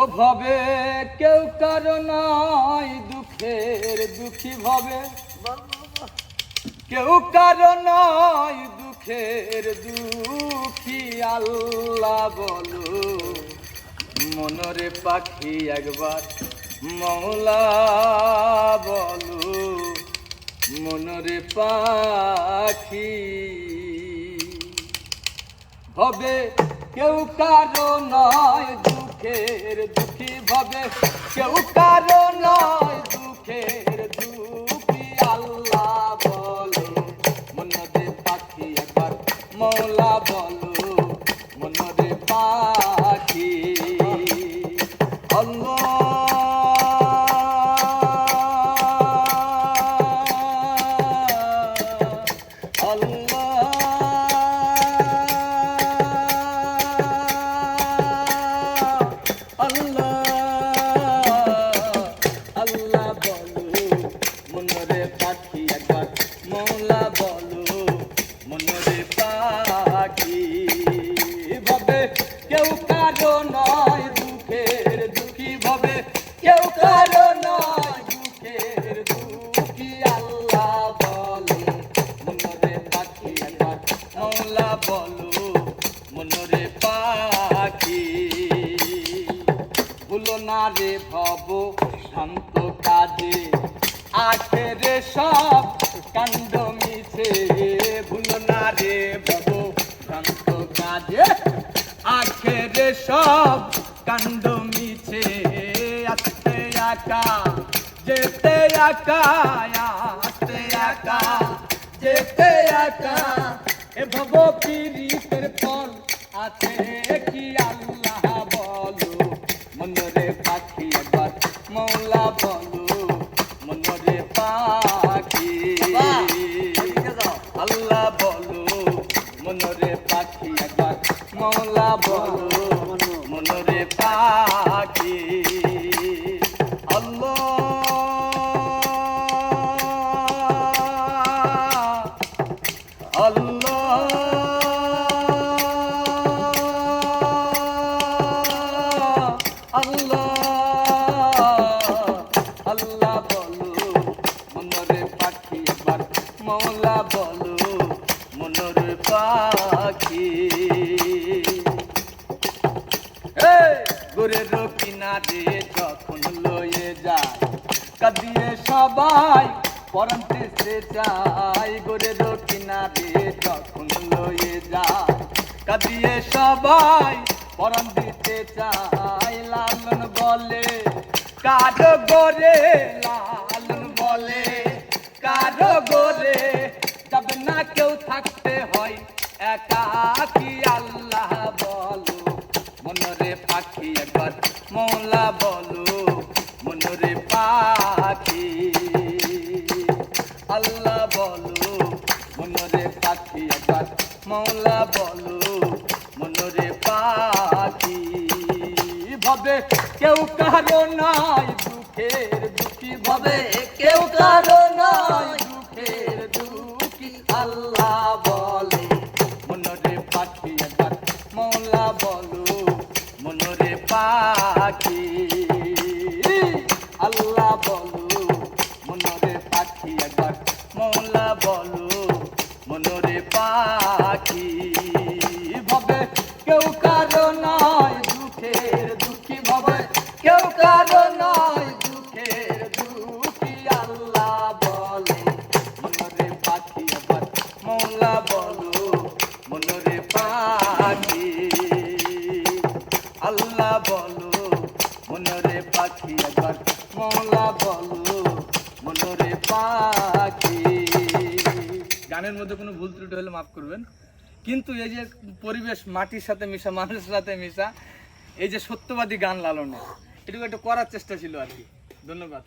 ও ভবে কেউ কারও নয় দুঃখের দুঃখী ভবে। কেউ কারও নয় দুঃখের দুঃখী, আল্লাহ বলো। মনরে পাখি একবার মৌলা বলো। মনরে পাখি হবে কেউ কারও নয় দুঃখের দুঃখী ভাবে কেউ কারও কেউ কারও নয় দুঃখের দুঃখী শান্ত কাজে, আখেরে সব কাণ্ড মিছে। ভুলো না রে শান্ত কাজে, আখেরে সব কাণ্ড মিছে। একা যেতে একা আস্তে একা যেতে একা। এ ভব পীড়িতের ফল আছে কি আল্লাহ বলো? মনরে পাখি একবার মৌলা বলো। মনরে পাখি আল্লাহ বলো। মনরে পাখি একবার মৌলা বলো। বলো, মনরে পাখি একবার মৌলা বলো, মনরে পাখি। গোরের কিনারে যখন লয়ে যায়, কাঁদিয়ে সবাই পরন্তে সে যায়। গোরের কিনারে যখন লয়ে যায়, কাঁদিয়ে সবাই লালন বলে কারও গোরে লালন বলে কারও গোরে যাবে না কেউ থাকতে হয়, একা কি আল্লাহ বলো? মনরে পাখি একবার মৌলা বলো, মনরে পাখি আল্লাহ বলো, মনরে পাখি একবার মৌলা বলো, মনরে পাখি ভাবে, কেউ কারও নাই দুঃখের দুঃখী ভাবে, কেউ কারও নাই দুঃখের দুঃখী। আল্লাহ বলে, মনরে পাখি মৌলা বলো, মনরে পাখি আল্লাহ বলো, মনরে পাখি একবার মৌলা বলো, মনরে পাখি কেউ কারও নয় দুঃখের দুঃখী আল্লাহ বলে। মনরে পাখি একবার মৌলা বলো, মনরে পাখি। আল্লাহ বলো, মনরে পাখি একবার মৌলা বলো, মনরে পাখি। গানের মধ্যে কোনো ভুল ত্রুটি হলে মাফ করবেন। কিন্তু এই যে পরিবেশ, মাটির সাথে মিশা, মানুষের সাথে মিশা, এই যে সত্যবাদী গান লালনে এটুকু একটু করার চেষ্টা ছিল আর কি। ধন্যবাদ।